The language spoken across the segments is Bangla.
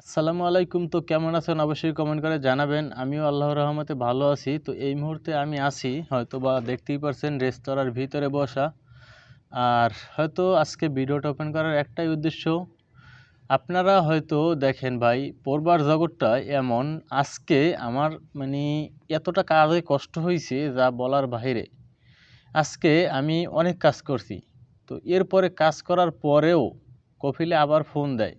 আসসালামু আলাইকুম। তো কেমন আছেন? অবশ্যই কমেন্ট করে জানাবেন। আমিও আল্লাহর রহমতে ভালো আছি। তো এই মুহূর্তে আমি আছি হয়তো বা দেখতেই পারছেন রেস্তোরাঁর ভিতরে বসা। আর হয়তো আজকে ভিডিওটা ওপেন করার একটাই উদ্দেশ্য, আপনারা হয়তো দেখেন ভাই পড়বার জগৎটা এমন। আজকে আমার মানে এতটা কাজে কষ্ট হয়েছে যা বলার বাইরে আজকে আমি অনেক কাজ করছি। তো এরপরে কাজ করার পরেও কফিলে আবার ফোন দেয়।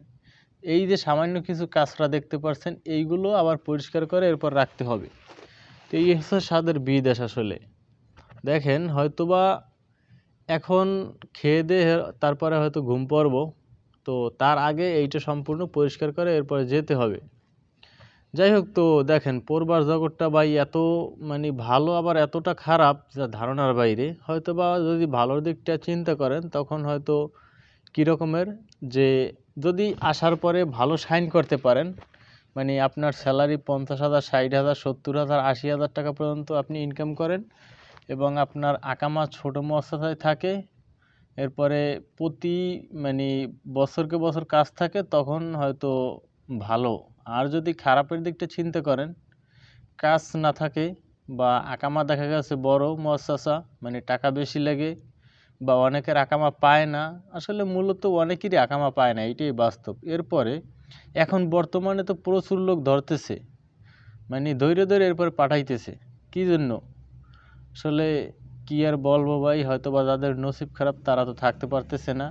এই যে সামান্য কিছু কাঁচরা দেখতে পাচ্ছেন এইগুলো আবার পরিষ্কার করে এরপর রাখতে হবে। তো এই হচ্ছে স্বাদের বিদেশ আসলে। দেখেন, হয়তোবা এখন খেয়ে দিয়ে তারপরে হয়তো ঘুম পড়ব, তো তার আগে এইটা সম্পূর্ণ পরিষ্কার করে এরপরে যেতে হবে। যাই হোক, তো দেখেন পড়বার জগৎটা ভাই এত মানে ভালো, আবার এতটা খারাপ যা ধারণার বাইরে। হয়তো বা যদি ভালোর দিকটা চিন্তা করেন, তখন হয়তো কী রকমের যে যদি আসার পরে ভালো সাইন করতে পারেন মানে আপনার স্যালারি পঞ্চাশ হাজার, ষাট হাজার, সত্তর হাজার, আশি হাজার টাকা পর্যন্ত আপনি ইনকাম করেন এবং আপনার আকামা ছোটো মস্তায় থাকে, এরপরে প্রতি মানে বছরকে বছর কাজ থাকে, তখন হয়তো ভালো। আর যদি খারাপের দিকটা চিন্তা করেন, কাজ না থাকে বা আকামা দেখা গেছে বড় মশাসা মানে টাকা বেশি লাগে বা অনেকের আকামা পায় না, আসলে মূলত অনেকেরই আকামা পায় না, এটাই বাস্তব। এরপরে, এখন বর্তমানে তো প্রচুর লোক ধরতেছে মানে ধৈর্য ধরে এরপরে পাঠাইতেছে। কী জন্য? আসলে কী আর বলব ভাই হয়তো বা যাদের নসিব খারাপ তারা তো থাকতে পারতেছে না।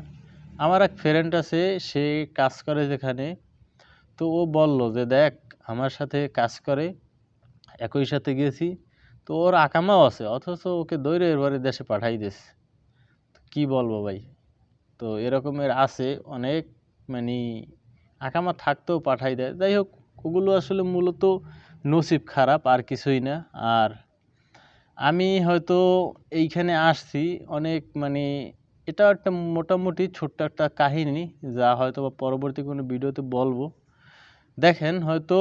আমার এক ফ্রেন্ড আছে, সে কাজ করে যেখানে, তো ও বলল যে, দেখ, আমার সাথে কাজ করে, একই সাথে গেছি, তো ওর আকামাও আছে, অথচ ওকে দৈরে এরবারে দেশে পাঠাই দিয়েছে কি বলব ভাই? তো এরকমের আছে অনেক মানে আকামা থাকতেও পাঠাই দেয়। যাই হোক, ওগুলো আসলে মূলত নসিব খারাপ, আর কিছুই না। আর আমি হয়তো এইখানে আসছি অনেক মানে এটা একটা মোটামুটি ছোট্ট একটা কাহিনী, যা হয়তো বা পরবর্তী কোনো ভিডিওতে বলব। দেখেন, হয়তো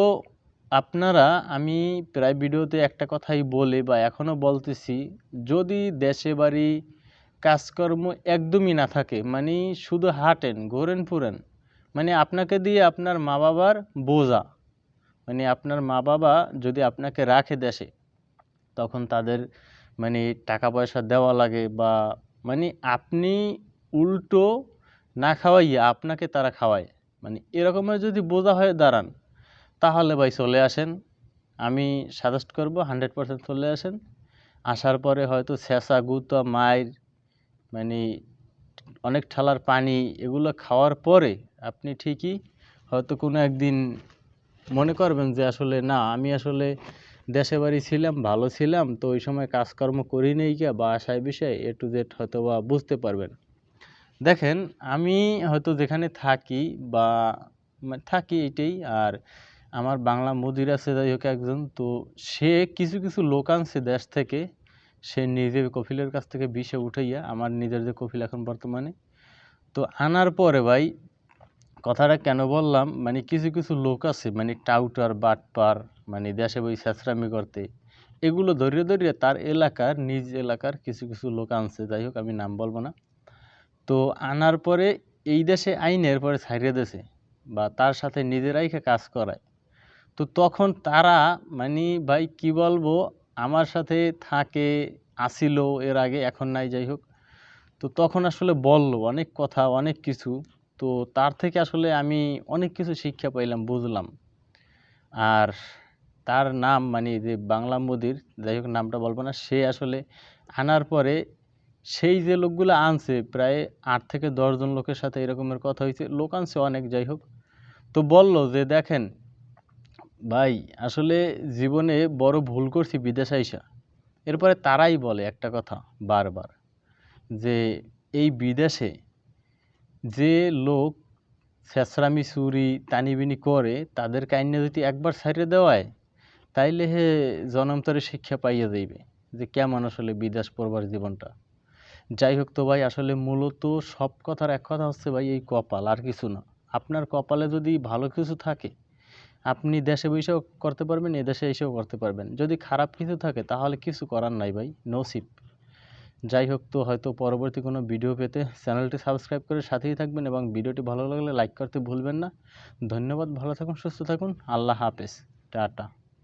আপনারা, আমি প্রায় ভিডিওতে একটা কথাই বলে বা এখনও বলতেছি, যদি দেশে বাড়ি কাজকর্ম একদমই না থাকে। মানে শুধু হাঁটেন, ঘোরেন ফুরেন। মানে আপনাকে দিয়ে আপনার মা বাবার বোঝা। মানে আপনার মা বাবা যদি আপনাকে রাখে দেশে, তখন তাদের মানে টাকা পয়সা দেওয়া লাগে বা মানে আপনি উল্টো না খাওয়াইয়া আপনাকে তারা খাওয়ায়। মানে এরকমের যদি বোঝা হয়ে দাঁড়ান, তাহলে ভাই চলে আসেন। আমি সাজেস্ট করব হান্ড্রেড পারসেন্ট চলে আসেন। আসার পরে হয়তো ছেঁচা গুতা মায়ের মানে অনেক ঠালার পানি এগুলো খাওয়ার পরে আপনি ঠিকই হয়তো কোনো একদিন মনে করবেন যে আসলে না, আমি আসলে দেশে বাড়ি ছিলাম, ভালো ছিলাম, তো ওই সময় কাজকর্ম করি নেই গিয়া বা আশায় বিষয়ে এ টু জেড হয়তো বা বুঝতে পারবেন। দেখেন, আমি হয়তো যেখানে থাকি বা থাকি এটাই, আর আমার বাংলা মুদির আছে যাই হোক একজন, তো সে কিছু কিছু লোক আনছে দেশ থেকে সে নিজে কফিলের কাছ থেকে বিষে উঠাইয়া আমার নিজের যে কফিল এখন বর্তমানে। তো আনার পরে ভাই, কথাটা কেন বললাম মানে কিছু কিছু লোক আছে মানে টাউটার, বাটপার মানে দেশে বই ছেঁচড়ামি করতে, এগুলো ধরিয়ে ধরিয়ে তার এলাকার, নিজ এলাকার কিছু কিছু লোক আনছে, যাই হোক আমি নাম বলব না। তো আনার পরে এই দেশে আইনের পরে ছাড়িয়ে দেশে বা তার সাথে নিজেরাই কাজ করায়। তো তখন তারা মানে ভাই কি বলব আমার সাথে থাকে, আসিল এর আগে, এখন নাই যাই হোক তো তখন আসলে বলল অনেক কথা, অনেক কিছু। তো তার থেকে আসলে আমি অনেক কিছু শিক্ষা পাইলাম, বুঝলাম। আর তার নাম মানে যে বাংলা মোদির যাই হোক নামটা বলব না, সে আসলে আনার পরে সেই যে লোকগুলো আনছে, প্রায় আট থেকে দশজন লোকের সাথে এরকমের কথা হয়েছে। লোক আনছে অনেক যাই হোক তো বলল যে, দেখেন ভাই, আসলে জীবনে বড় ভুল করছি বিদেশ আইসা। এরপরে তারাই বলে একটা কথা বারবার, যে এই বিদেশে যে লোক ছেঁচড়ামি, চুরি, তানিবিনি করে তাদের কাইন্যা যদি একবার ছাড়িয়ে দেওয়ায়, তাইলে হে জনমতরে শিক্ষা পাইয়া যাইবে যে কেমন আসলে বিদেশ পড়বার জীবনটা। যাই হোক তো ভাই, আসলে মূলত সব কথার এক কথা হচ্ছে ভাই এই কপাল, আর কিছু না। আপনার কপালে যদি ভালো কিছু থাকে আপনি দেশে বসেও করতে পারবেন এদেশে এসেও করতে পারবেন। যদি খারাপ কিছু থাকে, তাহলে কিছু করার নাই ভাই, নসিব। যাই হোক, তো হয়তো পরবর্তী কোনো ভিডিও পেতে চ্যানেলটি সাবস্ক্রাইব করে সাথেই থাকবেন এবং ভিডিওটি ভালো লাগলে লাইক করতে ভুলবেন না। ধন্যবাদ, ভালো থাকুন, সুস্থ থাকুন, আল্লাহ হাফেজ, টাটা।